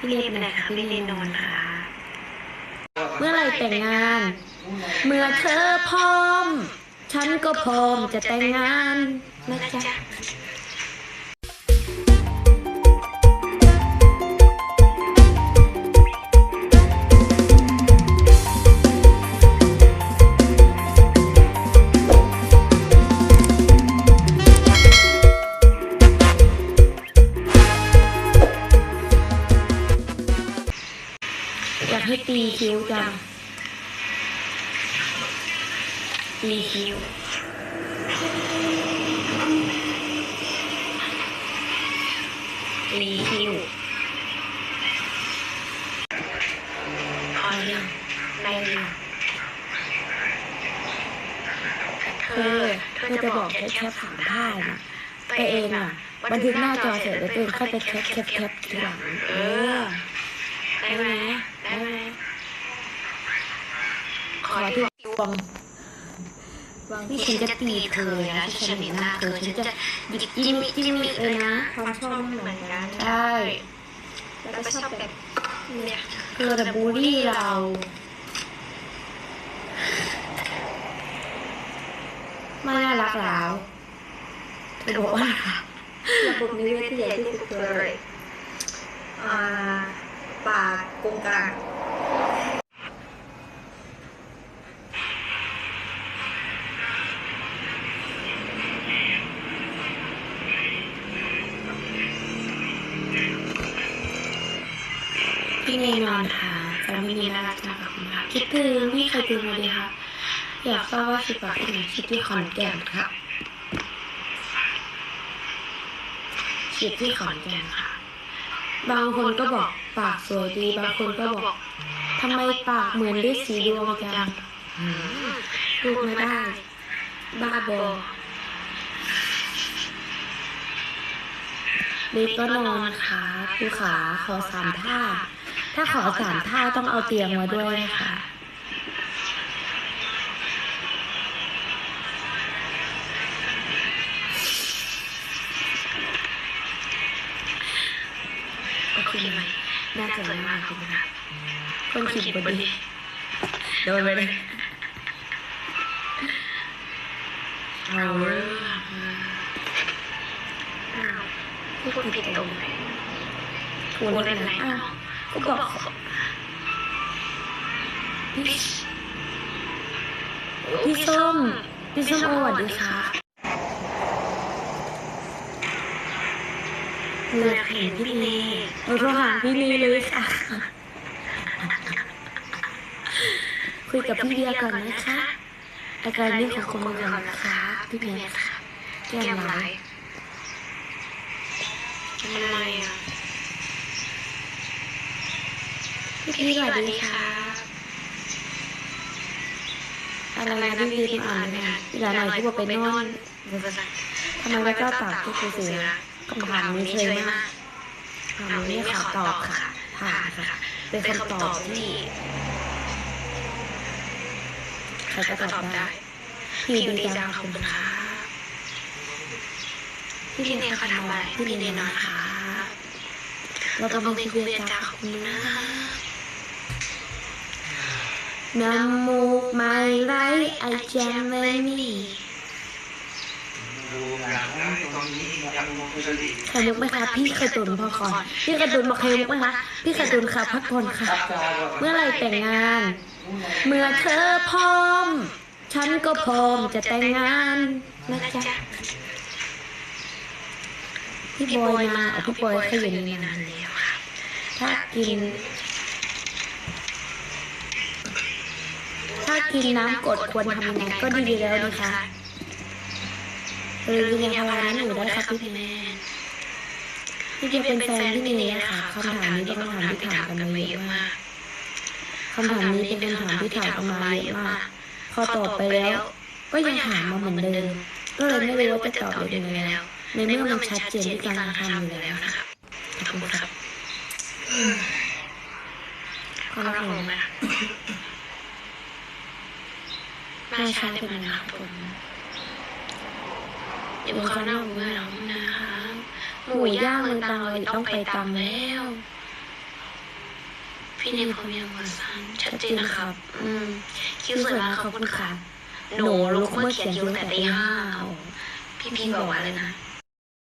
พี่เนไปไหนคะพี่เนนอนค่ะ เมื่อไหรแต่งงาน เมื่อเธอพร้อม ฉันก็พร้อมจะแต่งงานนะจ๊ะากให้ตีคิ้วจัง ตีคิ้วตีคิ้วพอยังได้ยังเธอ เธอจะบอกแค่แคปสามท่านะตัวเองอะ บันทึกหน้าจอเสร็จแล้วตัวเองค่อยไปแคปแคปแคปทีหลังเออ ได้ไหมได้ไหมขอที่ดวงนี่ฉันจะตีเธอนะถ้าฉันเห็นหน้าเธอฉันจะหยิกจิ้มจิ้มเลยนะความชอบไม่เหมือนกันใช่แล้วก็ชอบแบบเนี่ยเธอแต่บูลลี่เราไม่น่ารักแล้วเธอบอกว่าระบบนิเวศที่ใหญ่ที่สุดคืออะไรอ่า ป่ากงกลางพี่เนยนอนค่ะแต่พี่เนยน่ารักจังค่ะคุณค่ะคิดถึงพี่ใครตื่นมาดีคะอยากทราบว่าคิดกับที่ไหนคิดที่ขอนแก่นค่ะคิดที่ขอนแก่นค่ะ บางคนก็บอกปากสวยดี บางคนก็บอกทำไมปากเหมือนได้สีดวงจังพูดไม่ได้ บ้าบอเด็กก็นอนขาครูขาขอสามท่า ถ้าขอสามท่าต้องเอาเตียงมาด้วยนะคะ โอเคไหมน่าจะไม่มากคุณนะคนขีดบดีโดนไปเลยเอาเรื่องอ้าวพูดผิดตรงไหนพูดอะไรนอ้าวก็บอกพี่พี่ส้มพี่ส้มสวัสดีค่ะ เลือกเห็นพี่เนหนูโทรหาพี่เนเลยค่ะ คุยกับพี่เบียร์ก่อนนะคะอาการนี้ของคนเมืองนะคะพี่เบียร์ค่ะแก้มร้ายเป็นอะไรอะพี่พี่สวัสดีค่ะอะไรนะพี่พี่อ่านเลยค่ะพี่หลานหน่อยที่บอกไปนอนทำไมไม่กล้าตอบที่คือเสีย คำถามนี้เฉยมากคำถามนี้ขอตอบค่ะผ่านค่ะ เป็นคำตอบที่ใครก็ตอบได้ พี่ดีจังขอบคุณค่ะพี่พี่เนเนยยเขาเขาทำทำอะอะไรไรพี่พี่เนเนยยนนออนนค่ะค่ะเราเราต้ต้อองงเป็เป็นนคุคุยยจาจากขอบคุคุณณนะนะน้ำมูกไม่ไหลไอแจมไม่มีดูงาน ได้ตรงนี้ยังมองไม่ได้ไข่มุกไหมคะพี่กระตุนพอก่อนพี่กระตุนบอกไข่มุกไหมคะพี่กระตุนค่ะพักผ่อนค่ะ เมื่อไหรแต่งงาน เมื่อเธอพร้อม ฉันก็พร้อมจะแต่งงานนะจ๊ะพี่บอยมาเอาพี่บอยเขาอยู่ในนั้นแล้วค่ะถ้ากิน ถ้ากินน้ำกรดควรทำยังไงก็ดีแล้วนะคะ เออกินยาพารานั้นอยู่ได้ค่ะพี่แม่พี่เบียร์เป็นแฟนพี่เนยนะคะคำถามนี้เป็นคำถามที่ถามกันมาเยอะมากคำถามนี้เป็นคำถามที่ถามกันมาเยอะมากพอตอบไปแล้ว ก็ยังถามมาเหมือนเดิม ก็เลยไม่รู้ว่าจะตอบยังไงแล้ว ในเมื่อมันชัดเจนที่การกระทำอยู่แล้วนะคะขอบคุณครับขอบเขาคุรักณผมไหมแม่ช้าเป็นไงครับผม อยู่เขาหน้าผมไม่หรอกนะคะหมูย่างเมืองตรังเราต้องไปตำแล้วหพี่เนยพร้อมยังวะสันชัดเจนนะครับ อืม คิวสวยมากขอบคุณค่ะหนูลุกเมื่อเขียนคิวตั้งแต่ตีห้าพี่พีบอกว่าเลยนะ